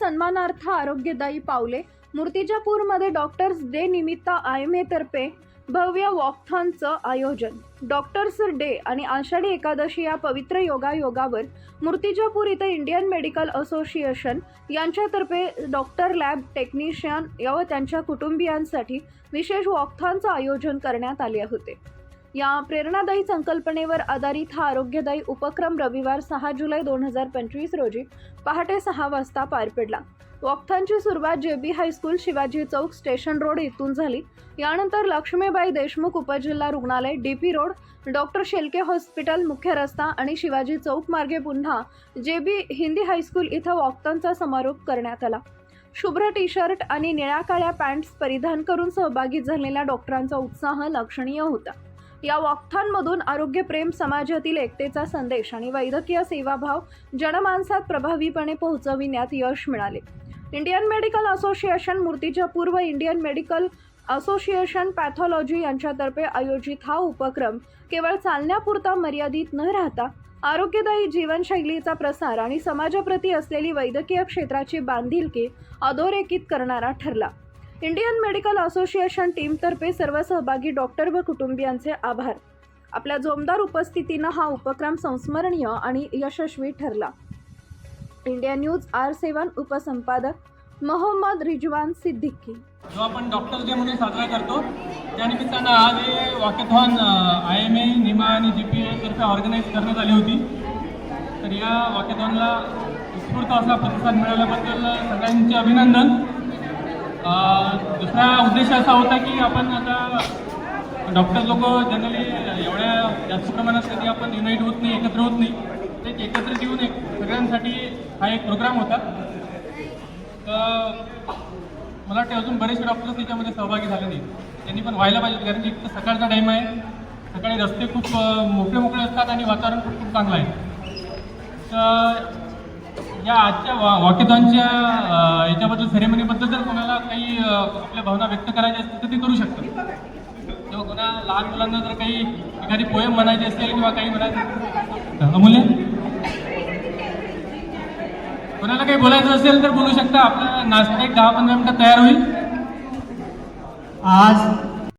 सन्मानार्थ आरोग्यदायी पावले. मूर्तिजापूरमध्ये डॉक्टर्स डे निमित्त आय एम तर्फे भव्य वॉकथॉनचं आयोजन. डॉक्टर्स डे आणि आषाढी एकादशी या पवित्र योगायोगावर मूर्तिजापूर इथं इंडियन मेडिकल असोसिएशन यांच्यातर्फे डॉक्टर लॅब टेक्निशियन व त्यांच्या कुटुंबियांसाठी विशेष वॉकथॉनचं आयोजन करण्यात आले होते. या प्रेरणादायी संकल्पनेवर आधारित हा आरोग्यदायी उपक्रम रविवार सहा जुलै दोन हजार पंचवीस रोजी पहाटे सहा वाजता पार पडला. वॉकथॉनची सुरुवात J B high school Shivaji chowk station road इथून झाली. यानंतर लक्ष्मीबाई देशमुख उपजिल्हा रुग्णालय D P road doctor Shelke hospital मुख्य रस्ता आणि शिवाजी चौक मार्गे पुन्हा जे बी हिंदी हायस्कूल इथं वॉकथॉनचा समारोप करण्यात आला. शुभ्र टी शर्ट आणि निळ्या काळ्या पॅन्ट्स परिधान करून सहभागी झालेल्या डॉक्टरांचा उत्साह लक्षणीय होता. या वॉकथॉनमधून आरोग्यप्रेम समाजातील एकतेचा संदेश आणि वैद्यकीय सेवाभाव जनमानसात प्रभावीपणे पोहोचविण्यात यश मिळाले. इंडियन मेडिकल असोसिएशन मूर्तीच्या पूर्व इंडियन मेडिकल असोसिएशन पॅथॉलॉजी यांच्यातर्फे आयोजित हा उपक्रम केवळ चालण्यापुरता मर्यादित न राहता आरोग्यदायी जीवनशैलीचा प्रसार आणि समाजाप्रती असलेली वैद्यकीय क्षेत्राची बांधिलकी अधोरेखित करणारा ठरला. इंडियन मेडिकल असोसिएशन टीमतर्फे सर्व सहभागी डॉक्टर व कुटुंबियांचे आभार. आपल्या जोमदार उपस्थितीनं हा उपक्रम संस्मरणीय आणि यशस्वी ठरला. इंडिया न्यूज आर सेवन उपसंपादक मोहम्मद रिजवान सिद्दीकी. जो आपण डॉक्टर्स डे म्हणून साजरा करतो त्यानिमित्तानं आज हे walkathon I M A Nima आणि जी पी एतर्फे ऑर्गनाईज करण्यात आली होती. तर या वॉकेथॉनला उत्स्फूर्त असा प्रतिसाद मिळाल्याबद्दल सगळ्यांचे अभिनंदन. दुसरा उद्देश असा होता की आपण आता डॉक्टर लोक जनरली एवढ्या जास्त प्रमाणात कधी आपण युनाईट होत नाही एकत्र होत नाही. ते एकत्र येऊन एक सगळ्यांसाठी हा एक प्रोग्राम होता. तर मला वाटते अजून बरेचसे डॉक्टर्स त्याच्यामध्ये सहभागी झाले नाही त्यांनी पण व्हायला पाहिजे कारण की एक तर सकाळचा टाईम आहे. सकाळी रस्ते खूप मोकळे मोकळे असतात आणि वातावरण पण खूप चांगलं आहे. तर या आजच्या वा वॉकेथॉनच्या याच्याबद्दल सेरेमनीबद्दल जर कोणाला काही आपल्या भावना व्यक्त करायच्या असतील तर ते करू शकतात. किंवा कोणा लहान मुलांना जर काही एखादी पोयम म्हणायची असेल किंवा काही म्हणायचं अमूल्य कोणाला काही बोलायचं असेल तर बोलू शकता. आपला नाश्ता एक दहा पंधरा मिनिटात तयार होईल. आज